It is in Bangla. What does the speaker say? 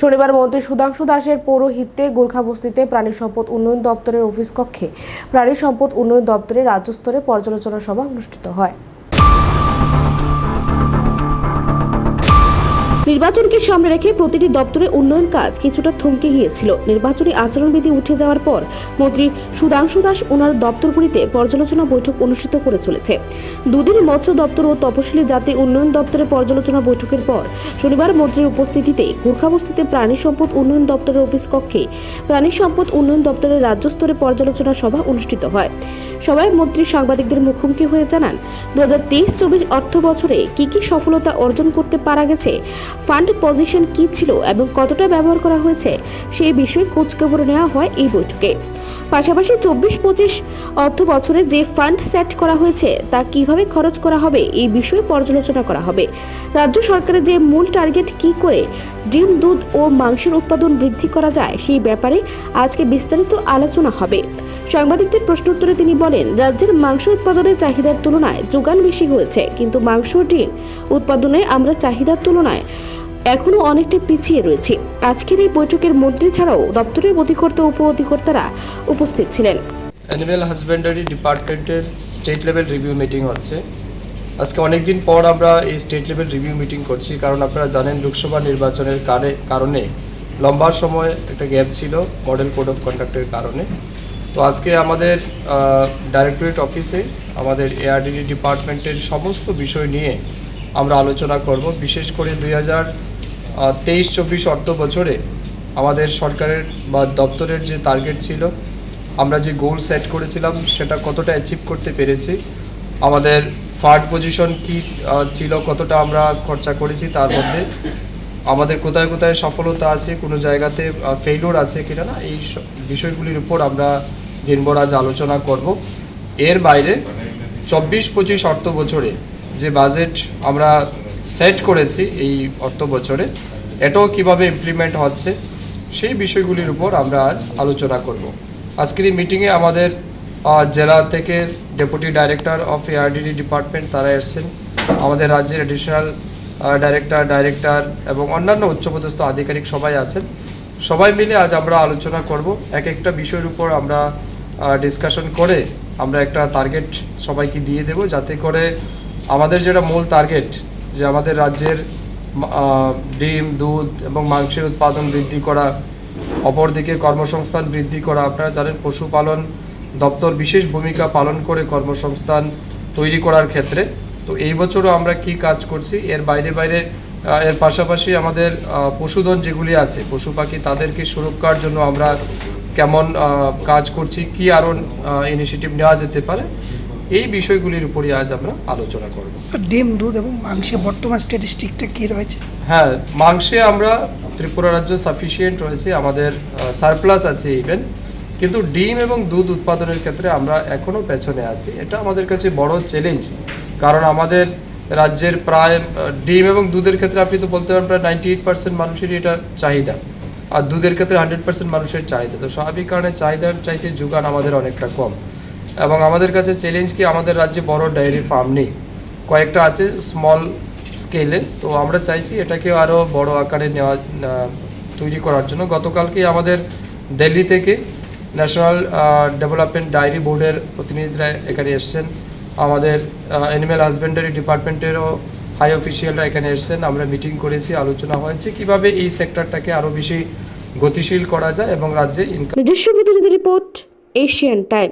শনিবার মন্ত্রী সুধাংশু দাসের পৌরোহিত্যে গোর্খাবস্তিতে প্রাণী সম্পদ উন্নয়ন দপ্তরের অফিস কক্ষে প্রাণী সম্পদ উন্নয়ন দপ্তরের রাজ্যস্তরে পর্যালোচনা সভা অনুষ্ঠিত হয়। নির্বাচনকে সামনে রেখে প্রতিটি দপ্তরে উন্নয়ন কাজ কিছুটা থমকে গিয়েছিল। নির্বাচনী আচরণবিধি উঠে যাওয়ার পর মন্ত্রী সুধাংশু দাস ওনার দপ্তরগুলিতে পর্যালোচনা বৈঠক অনুষ্ঠিত করে চলেছে। দুদিন মৎস্য দপ্তর ও তপশিলি জাতি উন্নয়ন দপ্তরের পর্যালোচনা বৈঠকের পর শনিবার মন্ত্রীর উপস্থিতিতে গোর্খাবস্তিতে প্রাণী সম্পদ উন্নয়ন দপ্তরের অফিস কক্ষে প্রাণী সম্পদ উন্নয়ন দপ্তরের রাজ্য স্তরে পর্যালোচনা সভা অনুষ্ঠিত হয়। সভায় মন্ত্রী সাংবাদিকদের মুখোমুখি হয়ে জানান, দু হাজার তেইশ চব্বিশ অর্থ বছরে কি কি সফলতা অর্জন করতে পারা গেছে? ফান্ড পজিশন কি ছিল এবং কতটা ব্যবহার করা হয়েছে সেই বিষয়ে খোঁজখবর নেওয়া হয় এই বৈঠকে। পাশাপাশি চব্বিশ পঁচিশ অর্থ বছরে যে ফান্ড সেট করা হয়েছে তা কীভাবে খরচ করা হবে এই বিষয়ে পর্যালোচনা করা হবে। রাজ্য সরকারের যে মূল টার্গেট কি করে ডিম, দুধ ও মাংসের উৎপাদন বৃদ্ধি করা যায় সেই ব্যাপারে আজকে বিস্তারিত আলোচনা হবে। সাংবাদিকদের প্রশ্ন উত্তরে তিনি বলেন, রাজ্যের মাংস উৎপাদনের চাহিদার তুলনায় যোগান বেশি হয়েছে, কিন্তু মাংস ডিম উৎপাদনে আমরা চাহিদার তুলনায় এখনও অনেকটা পিছিয়ে রয়েছে। আজকের এই বৈঠকের মন্ত্রী ছাড়াও দপ্তরের অধিকর্তা উপ অধিকর্তারা উপস্থিত ছিলেন। অ্যানিম্যাল হাজব্যান্ডারি ডিপার্টমেন্টের স্টেট লেভেল রিভিউ মিটিং হচ্ছে। আজকে অনেক দিন পর আমরা এই স্টেট লেভেল রিভিউ মিটিং করছি, কারণ আপনারা জানেন লোকসভা নির্বাচনের কারে- কারণে লম্বা সময় একটা গ্যাপ ছিল মডেল কোড অফ কন্ডাক্টের কারণে। তো আজকে আমাদের ডাইরেক্টরেট অফিসে আমাদের এআরডিডি ডিপার্টমেন্টের সমস্ত বিষয় নিয়ে আমরা আলোচনা করব। বিশেষ করে দুই হাজার তেইশ, চব্বিশ অর্থ বছরে আমাদের সরকারের বা দপ্তরের যে টার্গেট ছিল, আমরা যে গোল সেট করেছিলাম, সেটা কতটা অ্যাচিভ করতে পেরেছি, আমাদের ফার্ড পজিশন কি ছিল, কতটা আমরা খরচা করেছি তার মধ্যে, আমাদের কোথায় কোথায় সফলতা আছে, কোনো জায়গাতে ফেইলোর আছে কিনা না এই বিষয়গুলির উপর আমরা দিনভর আজ আলোচনা করব। এর বাইরে চব্বিশ, পঁচিশ অর্থ বছরে যে বাজেট আমরা সেট করেছি এই অর্থ বছরে, এটাও কীভাবে ইমপ্লিমেন্ট হচ্ছে, সেই বিষয়গুলির উপর আমরা আজ আলোচনা করব। আজকের এই মিটিংয়ে আমাদের জেলা থেকে deputy director of ARDD department তারা এসেছেন। আমাদের রাজ্যের অ্যাডিশনাল ডাইরেক্টর ডাইরেক্টর এবং অন্যান্য উচ্চপদস্থ আধিকারিক সবাই আছেন। সবাই মিলে আজ আমরা আলোচনা করব। এক একটা বিষয়ের উপর আমরা ডিসকাশন করে আমরা একটা টার্গেট সবাইকে দিয়ে দেব যাতে করে আমাদের যেটা মূল টার্গেট যে আমাদের রাজ্যের ডিম, দুধ এবং মাংসের উৎপাদন বৃদ্ধি করা, অপরদিকে কর্মসংস্থান বৃদ্ধি করা, আপনারা জানেন পশুপালন দপ্তর বিশেষ ভূমিকা পালন করে কর্মসংস্থান তৈরি করার ক্ষেত্রে। তো এই বছরও আমরা কি কাজ করছি, এর বাইরে বাইরে এর পাশাপাশি আমাদের পশুধন যেগুলি আছে, পশু পাখি তাদেরকে সুরক্ষার জন্য আমরা কেমন কাজ করছি, কি আরও ইনিশিয়েটিভ নেওয়া যেতে পারে এই বিষয়গুলির উপরই আজ আমরা আলোচনা করব। স্যার ডিম দুধ এবং মাংসে বর্তমান স্ট্যাটিস্টিকটা কী রয়েছে? হ্যাঁ মাংসে আমরা ত্রিপুরা রাজ্য সাফিসিয়েন্ট রয়েছে আমাদের সারপ্লাস আছে ইভেন কিন্তু ডিম এবং দুধ উৎপাদনের ক্ষেত্রে আমরা এখনও পেছনে আছি। এটা আমাদের কাছে বড় চ্যালেঞ্জ কারণ আমাদের রাজ্যের প্রায় ডিম এবং দুধের ক্ষেত্রে আপনি তো বলতে পারেন প্রায় নাইনটি এইট পার্সেন্ট মানুষেরই এটা চাহিদা আর দুধের ক্ষেত্রে হান্ড্রেড পার্সেন্ট মানুষের চাহিদা। তো স্বাভাবিক কারণে চাহিদার চাইতে যোগান আমাদের অনেকটা কম। এবং আমাদের কাছে চ্যালেঞ্জ কি? আমাদের রাজ্যে বড় ডায়েরি ফার্ম নেই। কয়েকটা আছে স্মল স্কেলে তো আমরা চাইছি এটাকে আরও বড় আকারে নেওয়া তৈরি করার জন্য। গতকালকে আমাদের দিল্লি থেকে ন্যাশনাল ডেভেলপমেন্ট ডায়েরি বোর্ডের প্রতিনিধিরা এখানে এসেছেন। আমাদের অ্যানিম্যাল হাজবেন্ডারি ডিপার্টমেন্টেরও হাই অফিসিয়ালরা এখানে এসেছেন। আমরা মিটিং করেছি, আলোচনা হয়েছে। কীভাবে এই সেক্টরটাকে আরও বেশি গতিশীল করা যায় এবং রাজ্যে ইনকাম নিজস্ব রিপোর্ট এশিয়ান টাইম